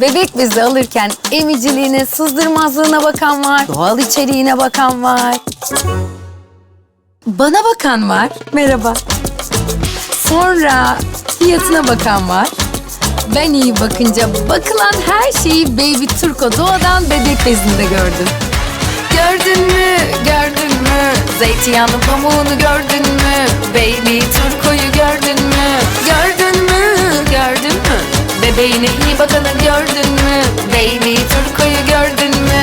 Bebek bezi alırken emiciliğine, sızdırmazlığına bakan var. Doğal içeriğine bakan var. Bana bakan var. Merhaba. Sonra fiyatına bakan var. Ben iyi bakınca bakılan her şeyi Baby Turko doğadan bebek bezinde gördüm. Gördün mü, gördün mü? Zeytinyağlı pamuğunu gördün mü? Baby Turko'yu İyi bakanı gördün mü? Baby Turko'yu gördün mü?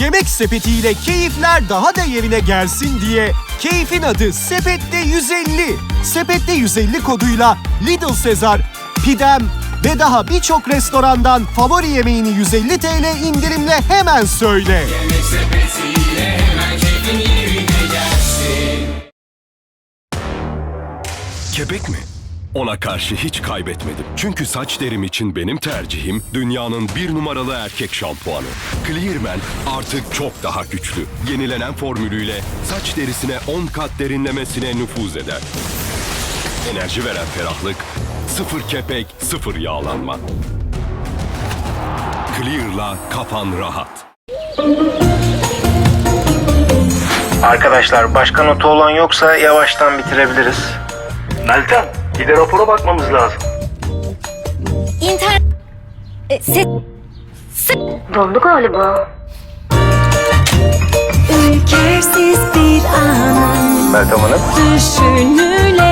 Yemek sepetiyle keyifler daha da yerine gelsin diye keyfin adı Sepette 150. Sepette 150 koduyla Lidl Sezar, Pidem ve daha birçok restorandan favori yemeğini 150 TL indirimle hemen söyle. Kepek mi? Ona karşı hiç kaybetmedim. Çünkü saç derim için benim tercihim dünyanın bir numaralı erkek şampuanı. Clearman artık çok daha güçlü. Yenilenen formülüyle saç derisine 10 kat derinlemesine nüfuz eder. Enerji veren ferahlık, sıfır kepek, sıfır yağlanma. Clear'la kafan rahat. Arkadaşlar başka notu olan yoksa yavaştan bitirebiliriz. Meltem, bir de rapora bakmamız lazım. İnternet... E, se- Dondu galiba. Ülkersiz bir anın Meltem Hanım. düşünülemez